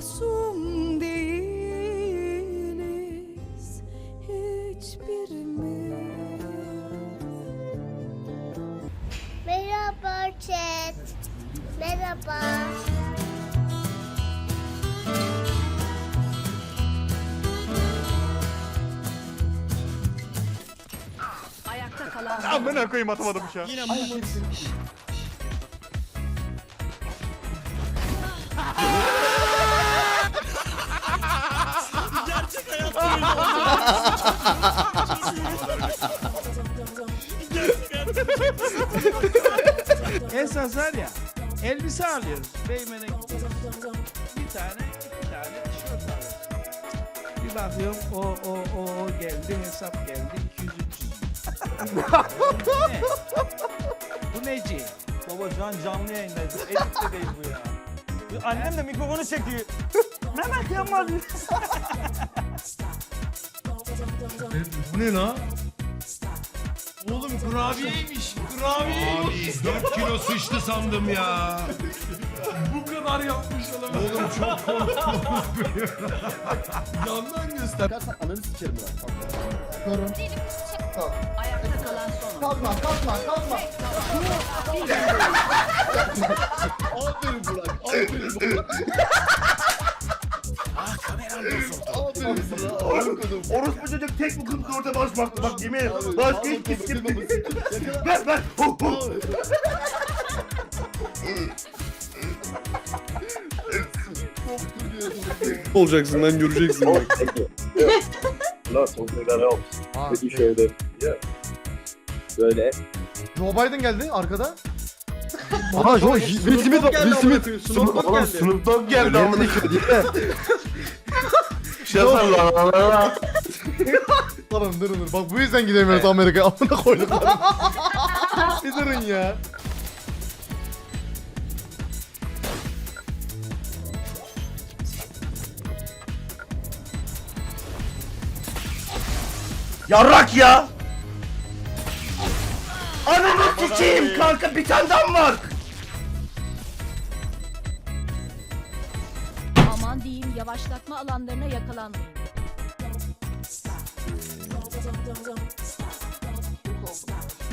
masum değiliz Hiçbirimiz Merhaba chat. Merhaba. Ayakta kalan Amına koyayım atamadım şu an. Esas var ya elbise alıyoruz. Beymen'e gidiyoruz. Bir tane iki tane tişört alıyoruz. Bir bakıyorum o o o, o geldi hesap geldi 200 300. ne? Bu neci? Baba şu an canlı yayındayız. Editte değil bu ya. Annem de mikrofonu çekiyor. Mehmet Yamal. Bu ne la? Oğlum kurabiyeymiş. Kurabiye. Abi 4 kilo sıçtı sandım ya. Bu kadar yapmış olamaz. Oğlum çok korktum. Yandan göster. Ananı sikerim ben. ayakta kalan son. Kalkma kalkma kalkma. Aferin Burak. Aferin Burak. Orospu çocuk tek bu kız orada baş baktı. Bak yemin ederim. Başka hiç kim kim. Ver ver. Olacaksın lan göreceksin bak. Sonuçta ne olmuş? Bir şeyde. Ya. Böyle. Joe Biden geldi arkada. Aha Joe Will Smith Will Smith. Sınıftan geldi. Sınıftan geldi amına koyayım. Şaka lan. Durun durun durun. Bak bu yüzden gidemiyoruz Amerika'ya. Amına koyduk. Bir durun ya. Yarrak ya. Ananı sikeyim kanka bir tane daha mı var? Aman diyeyim yavaşlatma alanlarına yakalanmayın.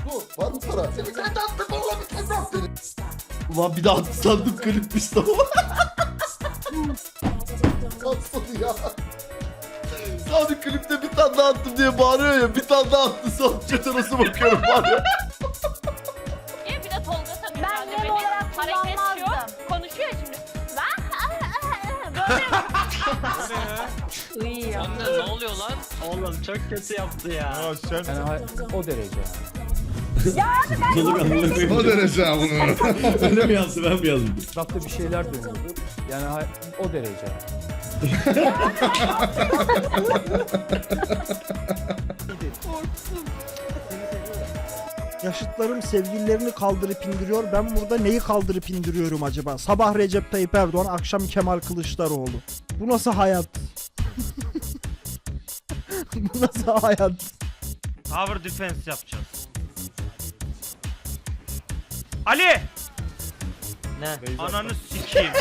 Bu var mı para? Seni sen de attın oğlum. Sen de attın. Ulan bir daha sandım klipmiş tamam. Atsana ya. Sadi klipte bir tane daha attım diye bağırıyor ya. Bir tane daha attı. Son çete nasıl bakıyorum var. Anne ne oluyor lan? Oğlum çok kötü yaptı ya. o derece. O derece bunu. Öyle mi yazdı ben mi yazdım? Etrafta bir şeyler dönüyordu. Yani ha- o derece. Yaşıtlarım sevgililerini kaldırıp indiriyor. Ben burada neyi kaldırıp indiriyorum acaba? Sabah Recep Tayyip Erdoğan, akşam Kemal Kılıçdaroğlu. Bu nasıl hayat? Bu nasıl hayat? Tower defense yapacağız. Ali! Ne? Ananı sikeyim.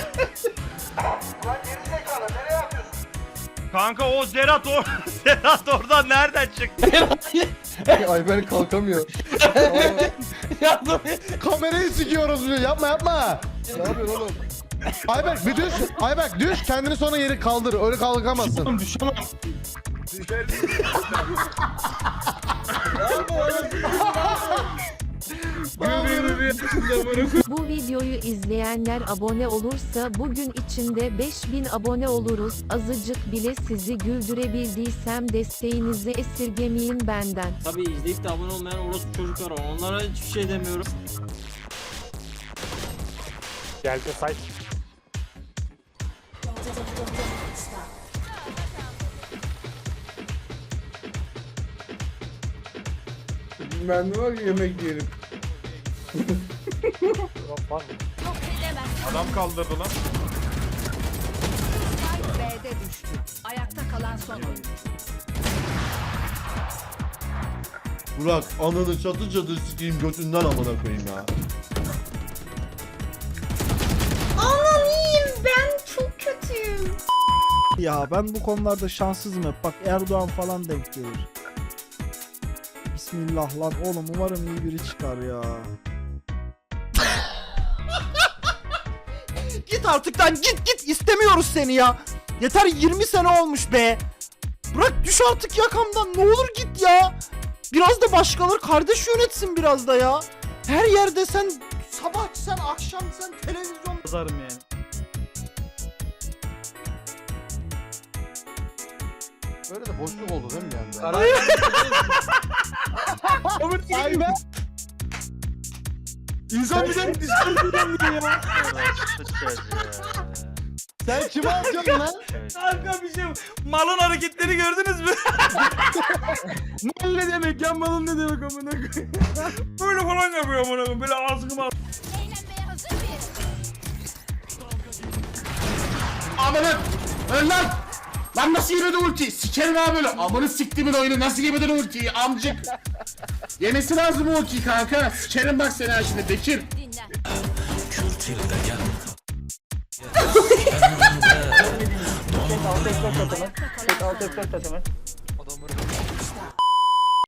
Kanka o Zerat or Zerat oradan nereden çıktı? Ayber kalkamıyor. Kamerayı sikiyoruz diyor. Yapma yapma. Ne yapıyorsun oğlum? Ayberk bir düş. Ayberk düş. Kendini sonra yeri kaldır. Öyle kalkamazsın. Bu videoyu izleyenler abone olursa bugün içinde 5000 abone oluruz. Azıcık bile sizi güldürebildiysem desteğinizi esirgemeyin benden. Tabii izleyip de abone olmayan orospu çocuklar var. Onlara hiçbir şey demiyorum. Geldi say. Ben de var ya yemek yiyelim. Adam kaldırdı lan. B'de düştü. Ayakta kalan son. Burak ananı çatı çatı sikeyim götünden amına koyayım ya. Aman iyiyim ben çok kötüyüm. Ya ben bu konularda şanssızım hep. Bak Erdoğan falan denk gelir. Bismillah lan oğlum umarım iyi biri çıkar ya. Artık lan git git istemiyoruz seni ya. Yeter 20 sene olmuş be. Bırak düş artık yakamdan ne olur git ya. Biraz da başkaları kardeş yönetsin biraz da ya. Her yerde sen sabah sen akşam sen televizyon Yazarım yani. Böyle de boşluk oldu değil mi bir anda? Aynen. İnsan bir de Sen kime atıyorsun lan? Kanka bir şey malın hareketleri gördünüz mü? Mal ne demek ya malın ne demek amına koyayım. Böyle falan yapıyor amına koyayım. Böyle ağzını al. Eğlenmeye hazır mıyız? Amanın! Öl lan! Lan nasıl yemedi ulti? Sikerim ha böyle. Amını siktimin oyunu nasıl yemedin ultiyi amcık? Yemesi lazım o ultiyi kanka. Sikerim bak seni ha şimdi Bekir. Dinlen.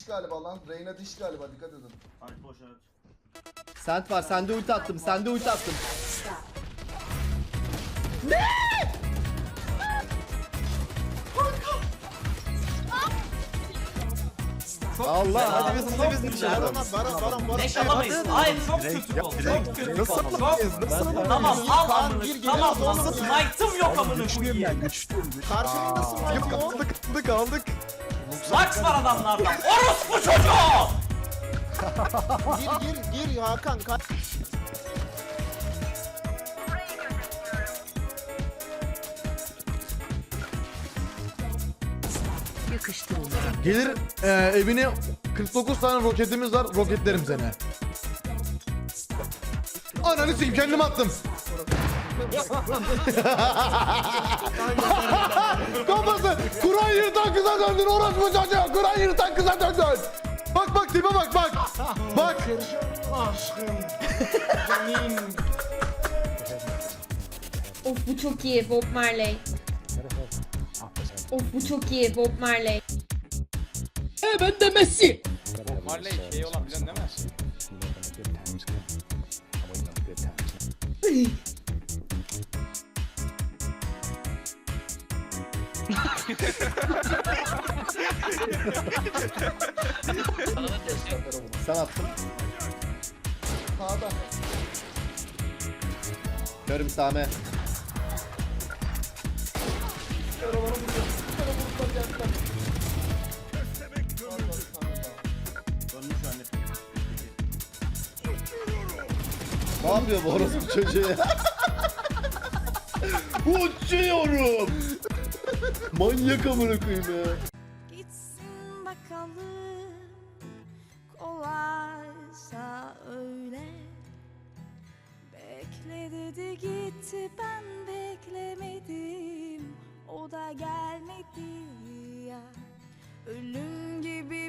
Diş galiba lan. Reyna diş galiba dikkat edin. Hadi boş ver. Sent var. Sende ulti attım. Sende ulti attım. Allah hadi biz bize biz şey yapalım. Leş alamayız. Hayır çok kötü oldu. Çok kötü Nasıl alamayız? Nasıl alamayız? Tamam al amını. Tamam nasıl smite'ım yok amını koyayım. güçlüyüm. Karşıya nasıl Kaldık kaldık aldık. Max var adamlardan. Orospu çocuğu! Gir gir gir Hakan. Gelir e, evine 49 tane roketimiz var. Roketlerim seni. Ananı sikeyim kendim attım. Kafası Kur'an yırtan kıza döndün orospu çocuğu. Kur'an yırtan kıza döndün. Bak bak tipe bak bak. Bak. Of bu çok iyi Bob Marley. Of bu çok iyi Bob Marley. Marley şey olan bilen değil mi? Sen attın. Sağda. Görüm Same. Ne yapıyor bu orospu çocuğu ya? Uçuyorum. Manyak amına koyayım ya. Gitsin bakalım kolaysa öyle Bekle dedi gitti ben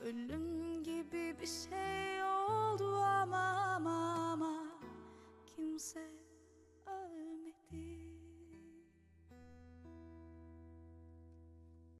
Ölüm gibi bir şey oldu ama ama ama Kimse